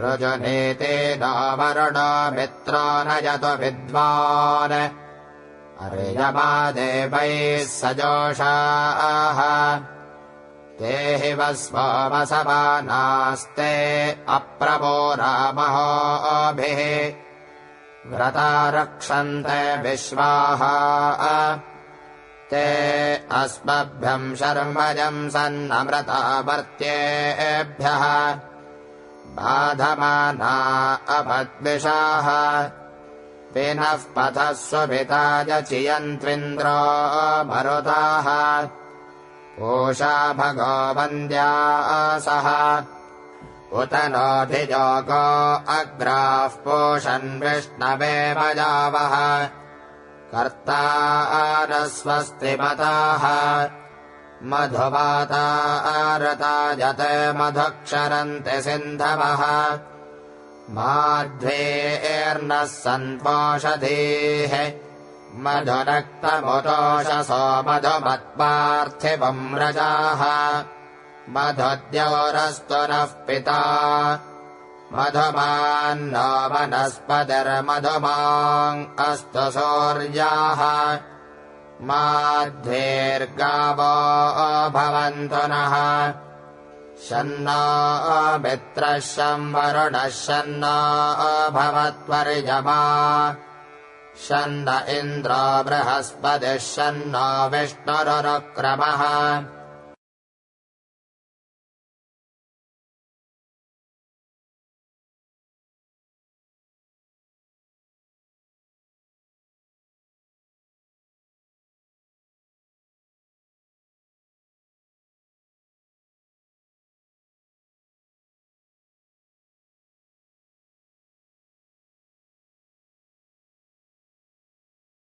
रुजुनीते मित्रो नयतु विद्वान्। अर्यमादेवैः सजोषाः। ते हि वस्वामसमानास्ते अप्रभो रामहोभिः। व्रता रक्षन्ते विश्वाः। ते अस्मभ्यम् शर्मजम् सन्नमृतावर्त्येभ्यः बाधमाना अपद्विषाः पिनः पथः स्वपिताय चियन्त्विन्द्रो मरुताः। पूषा भगवन्द्यासः उत नोऽधिजोगो अग्राः पोषन् विष्णवे भजावः कर्तारस्वस्तिमताः मधुवातारतायत मधुक्षरन्ति सिन्धवः माध्वेर्नः सन्पोषधीः मधुरक्तमुतोषसो मधुमत्पार्थिवम् रजाः मधुद्योरस्तु नः पिता मधुमान्नो वनस्पतिर्मधुमाम् अस्तु सौर्याः माध्वेर्गावो भवन्तु नः शन्नो मित्रः शंवरुणः शन्नो भवत्वर्यमा शन्न इन्द्रो बृहस्पतिः शन्नो विष्णुरुक्रमः